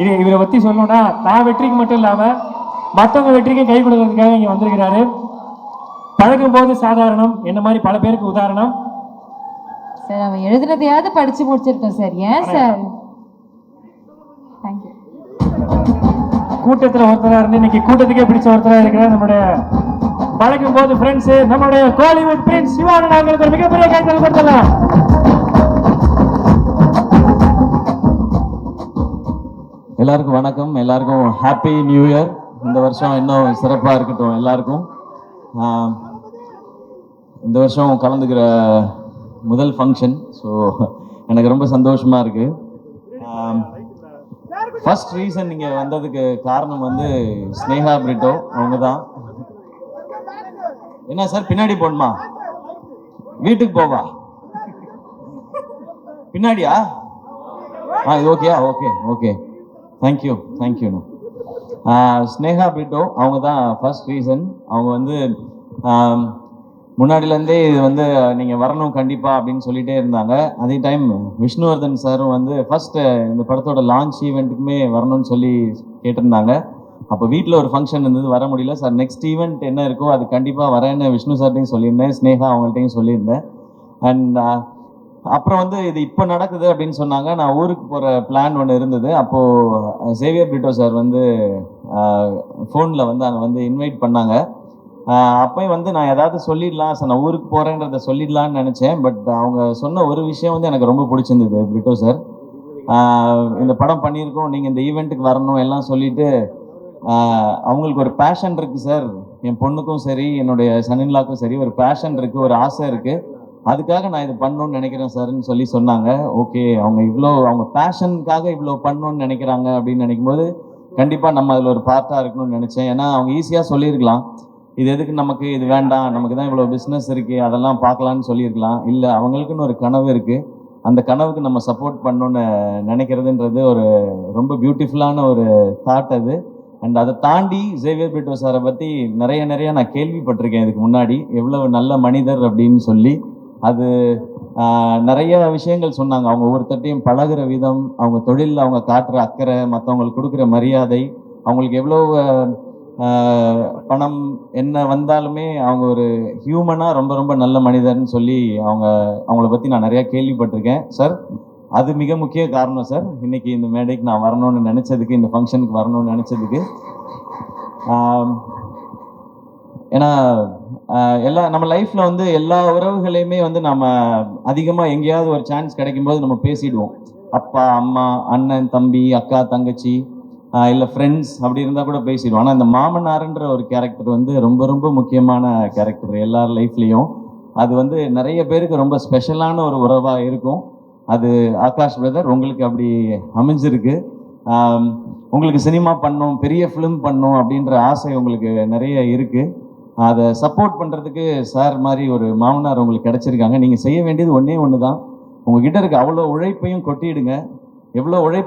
இது இவரை பத்தி சொல்லணும்னா நான் வெற்றிக்கு மட்டும் இல்லாம மற்றவங்க வெற்றிக்கும் கை கொடுக்கறதுக்காக இங்க வந்திருக்கிறாரு. பழகும் போது சாதாரணம். என்ன மாதிரி பல பேருக்கு உதாரணம்? சார் அவன் எழுதுனதையாவது படிச்சு முடிச்சிருக்கோம் சார். ஏன் சார்? தேங்க்யூ கூட்டத்துல ஒருத்தரா இருந்து இன்னைக்கு கூட்டத்துக்கே பிடிச்ச ஒருத்தரா இருக்கிற நம்முடைய பழகும் போது ஃப்ரெண்ட்ஸ் நம்முடைய கோலிவுட் பிரின்ஸ் அவங்களுக்கு ஒரு மிகப்பெரிய கைத்தல் கொடுத்தலாம் எல்லாருக்கும் வணக்கம். எல்லாருக்கும் ஹாப்பி நியூ இயர் இந்த வருஷம் இன்னும் சிறப்பாக இருக்கட்டும் எல்லாருக்கும். இந்த வருஷம் கலந்துக்கிற முதல் ஃபங்க்ஷன் ஸோ எனக்கு ரொம்ப சந்தோஷமாக இருக்குது ஃபர்ஸ்ட் ரீசன் நீங்கள் வந்ததுக்கு காரணம் வந்து ஸ்னேகா பிரிட்டோ அவங்க தான் என்ன சார் பின்னாடி போகணுமா? வீட்டுக்கு போவா? பின்னாடியா? ஆ இது ஓகேயா ஓகே ஓகே தேங்க்யூ தேங்க்யூண்ணா ஸ்னேகா பிரிட்டோ அவங்க தான் ஃபர்ஸ்ட் ரீசன் அவங்க வந்து முன்னாடிலேருந்தே இது வந்து நீங்கள் வரணும் கண்டிப்பாக அப்படின்னு சொல்லிகிட்டே இருந்தாங்க. அதே டைம் விஷ்ணுவர்தன் சாரும் வந்து ஃபஸ்ட்டு இந்த படத்தோட லான்ச் ஈவெண்ட்டுக்குமே வரணும்னு சொல்லி கேட்டிருந்தாங்க. அப்போ வீட்டில் ஒரு ஃபங்க்ஷன் இருந்தது வர முடியல. சார் நெக்ஸ்ட் ஈவெண்ட் என்ன இருக்கோ அது கண்டிப்பாக வரேன்னு விஷ்ணு சார்ட்டையும் சொல்லியிருந்தேன். ஸ்னேகா அவங்கள்ட்டையும் சொல்லியிருந்தேன். அண்ட் அப்புறம் வந்து இது இப்போ நடக்குது அப்படின்னு சொன்னாங்க. நான் ஊருக்கு போகிற பிளான் ஒன்று இருந்தது. அப்போது சேவியர் பிரிட்டோ சார் வந்து ஃபோனில் வந்து அங்கே வந்து இன்வைட் பண்ணாங்க. ஆஹ் அப்பயும் வந்து நான் ஏதாவது சொல்லிடலாம். சார் நான் ஊருக்கு போகிறேன்றத சொல்லிடலான்னு நினச்சேன். பட் அவங்க சொன்ன ஒரு விஷயம் வந்து எனக்கு ரொம்ப பிடிச்சிருந்தது பிரிட்டோ சார் இந்த படம் பண்ணியிருக்கோம். நீங்கள் இந்த ஈவெண்ட்டுக்கு வரணும் எல்லாம் சொல்லிட்டு அவங்களுக்கு ஒரு பேஷன் இருக்குது சார் என் பொண்ணுக்கும் சரி என்னுடைய சனின்லாக்கும் சரி ஒரு பேஷன் இருக்குது ஒரு ஆசை இருக்குது அதுக்காக நான் இது பண்ணணும்னு நினைக்கிறேன் சார்ன்னு சொல்லி சொன்னாங்க. ஓகே அவங்க இவ்வளோ அவங்க பேஷனுக்காக இவ்வளோ பண்ணணும்னு நினைக்கிறாங்க அப்படின்னு நினைக்கும் போது கண்டிப்பாக நம்ம அதில் ஒரு பார்ட்டாக இருக்கணும்னு நினச்சேன். ஏன்னா அவங்க ஈஸியாக சொல்லியிருக்கலாம். இது எதுக்கு நமக்கு இது வேண்டாம் நமக்கு தான் இவ்வளோ பிஸ்னஸ் இருக்குது அதெல்லாம் பார்க்கலான்னு சொல்லியிருக்கலாம். இல்லை அவங்களுக்குன்னு ஒரு கனவு இருக்குது அந்த கனவுக்கு நம்ம சப்போர்ட் பண்ணணும்னு நினைக்கிறதுன்றது ஒரு ரொம்ப பியூட்டிஃபுல்லான ஒரு தாட் அது. அண்ட் அதை தாண்டி ஜேவியர் பிட்டோ சாரை பற்றி நிறைய நிறைய நான் கேள்விப்பட்டிருக்கேன் இதுக்கு முன்னாடி. எவ்வளவு நல்ல மனிதர் அப்படின்னு சொல்லி. அது நிறைய விஷயங்கள் சொன்னாங்க. அவங்க ஒவ்வொருத்தட்டையும் பழகுற விதம் அவங்க தொழிலில் அவங்க காட்டுற அக்கறை மற்றவங்களுக்கு கொடுக்குற மரியாதை அவங்களுக்கு எவ்வளோ பணம் என்ன வந்தாலுமே அவங்க ஒரு ஹியூமனாக ரொம்ப ரொம்ப நல்ல மனிதர்னு சொல்லி அவங்க அவங்கள பற்றி நான் நிறையா கேள்விப்பட்டிருக்கேன். சார் அது மிக முக்கிய காரணம் சார் இன்னைக்கு இந்த மேடைக்கு நான் வரணும்னு நினச்சதுக்கு இந்த ஃபங்க்ஷனுக்கு வரணும்னு நினச்சதுக்கு. ஏன்னா எல்லா நம்ம லைஃப்பில் வந்து எல்லா உறவுகளையுமே வந்து நம்ம அதிகமாக எங்கேயாவது ஒரு சான்ஸ் கிடைக்கும்போது நம்ம பேசிடுவோம். அப்பா அம்மா அண்ணன் தம்பி அக்கா தங்கச்சி இல்லை ஃப்ரெண்ட்ஸ் அப்படி இருந்தால் கூட பேசிடுவோம். ஆனால் இந்த மாமனார்ன்ற ஒரு கேரக்டர் வந்து ரொம்ப ரொம்ப முக்கியமான கேரக்டர் எல்லார் லைஃப்லேயும் அது வந்து நிறைய பேருக்கு ரொம்ப ஸ்பெஷலான ஒரு உறவாக இருக்கும். அது ஆகாஷ் பிரதர் உங்களுக்கு அப்படி அமைஞ்சிருக்கு. உங்களுக்கு சினிமா பண்ணும் பெரிய ஃபிலிம் பண்ணும் அப்படின்ற ஆசை உங்களுக்கு நிறைய இருக்குது அதை சப்போர்ட் பண்ணுறதுக்கு சார் மாதிரி ஒரு மாமனார் உங்களுக்கு கிடைச்சிருக்காங்க. நீங்கள் செய்ய வேண்டியது ஒன்றே ஒன்று தான் உங்ககிட்ட இருக்க அவ்வளோ உழைப்பையும் கொட்டிடுங்க. எவ்வளோ உழைப்பு